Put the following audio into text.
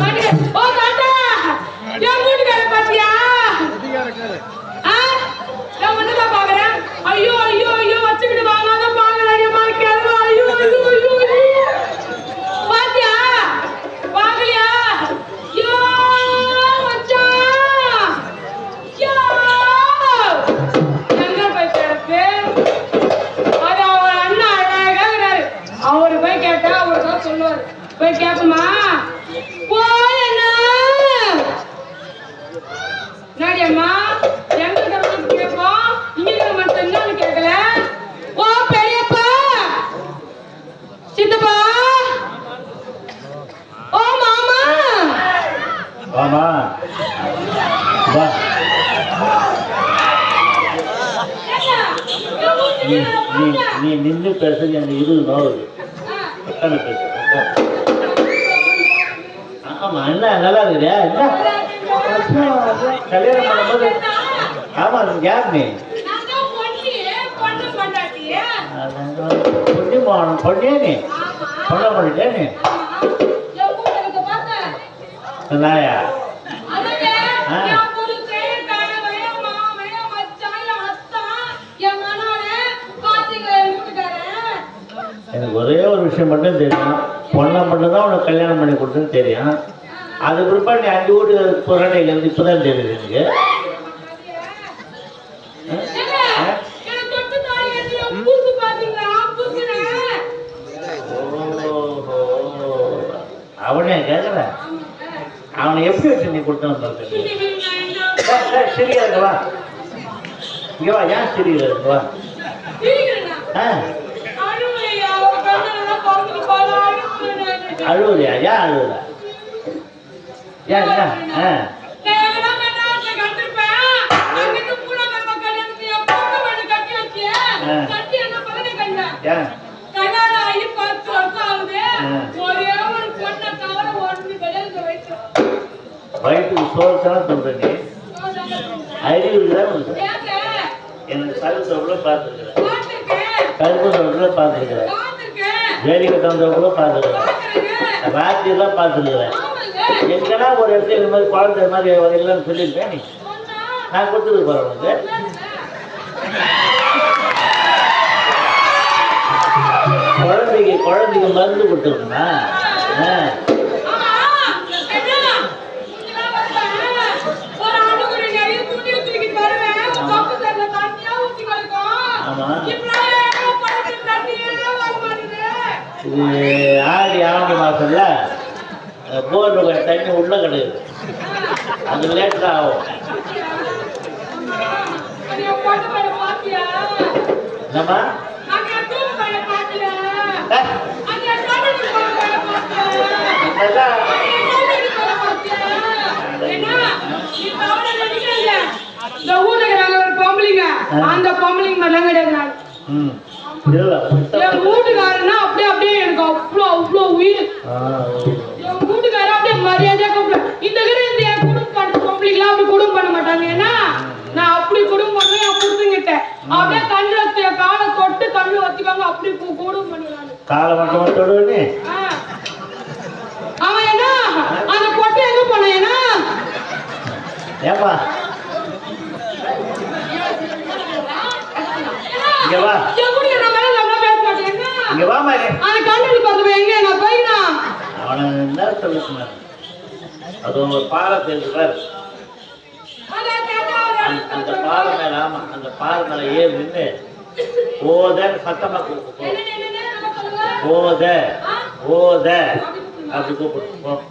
மாட்டுங்க ஆமா. வா. நீ நீ நீ நின்று பேசுறது எனக்கு இருபது நோவுது உட்காந்து பேசு உட்காரு. ஆமா என்ன நல்லா இருக்குதா என்ன? கல்யாணம் பண்ணும்போது ஆமா யார் நீ? பொண்ணு, போகணும் பொண்ணே நீ? ஆமா. பொண்ணை பண்ணிட்டே நீ? வீட்டுக்காரன்? எனக்கு ஒரே ஒரு விஷயம் மட்டும் தெரியும். பொண்ணை மட்டும் தான் உனக்கு கல்யாணம் பண்ணி கொடுத்துன்னு தெரியும். அது பிற்பாடு நீ அஞ்சு வீட்டு புரட்டையிலேருந்து இப்போ தான் தெரியுது எனக்கு. அவனே ஆமாங்க. அவனை எப்படி வச்சு நீ கொடுத்தவன் பார்க்க சரியா இருக்கவா ஏன் சரியா இருக்கவா ஆ. அழுவலையா? ஒரு அழுவலா ஏன் ஏன்? என்ன ஆ நான் எங்கனா மெட்ராஸ்ல கண்டிருப்பேன். அங்கிட்டு மூணாவது கல்யாணத்துக்கு என் பொண்ணு வீடு கட்டி வச்சியே. ஆ. கட்டி என்ன பதவி கண்டேன். ஏன் கல்யாணம் ஆகி பத்து வருஷம் ஆகுது. ஆ. ஒரே ஒரு பொண்ணை தவிர ஒண்ணு கல்யாணத்தை வச்சோம். நீ அறிவு இருக்குதா உனக்கு ஏங்க? எனக்கு சருப்பு கூட பார்த்துருக்குறேன். கருப்பு கூட பார்த்துருக்குறேன். பார்த்திருக்கேன். வேலிக்கு தந்தவ கூட பார்த்துருக்குறேன். ராத்திரிலாம் பார்த்துருக்குறேன். எங்கன்னா ஒரு இடத்துல இந்த மாதிரி குழந்தை மாதிரி நீ? சொன்னா? நான் போகிறேன் உனக்கு. குழந்தைக்கு குழந்தைக்கு மருந்து கொடுத்துருக்குண்ணா ஆ ஆமா. என்ன? இங்கெல்லாம் வந்தேன். ஒரு அணுகுறி நிறைய துணி தூக்கிட்டு வருவேன். சொப்பு தண்ணில தண்ணியா ஊத்தி கிடக்கும். ஆமா. இப்பெல்லாம் ஏன் படுத்து தண்ணியே வர மாட்டேங்குது? இது ஆடி ஆவணி மாதம்ல போர் தண்ணி உள்ள கிடையாது அது லேட்டாக ஆகும் அது என் பொண்ணு மேல பாத்தியா? என்னம்மா அங்க என் தூக்கு மேல பாத்தியா? ஆ, அங்க என் கண்ணாடி மேல பாத்தியா? இதெல்லாம் அங்க என் கண்ணாடி மேல பாத்தியா? என்ன? நீ கவலை நினைக்காத. இந்த ஊர்ல இருக்கிறாங்க ஒரு பொம்பளைங்க அந்த பொம்பளைங்க மாதிரிலாம் கிடையாது நான் ம் இல்லை என் வீட்டுக்காரன்னா அப்படியே அப்படியே எனக்கு அவ்வளோ அவ்வளோ உயிர். காலை மட்டும் மட்டும் அந்த பொட்டு எங்க போன ஏன்னா ஏப்பா. இங்க வா. இங்கே வா மாதிரி அந்த கண்ணாடி பார்த்து எங்க? நான் போயினா? அவனை என்ன சொல்லுங்க அது ஒரு பாறை தெரிஞ்சுப்பார் அந்த அந்த பாறை மேலே ஆமாம் அந்த பாறை மேலே ஏறி நின்று கூப்பிட்டு போ. ஓத ஓத. அப்படி கூப்பிடுவோம்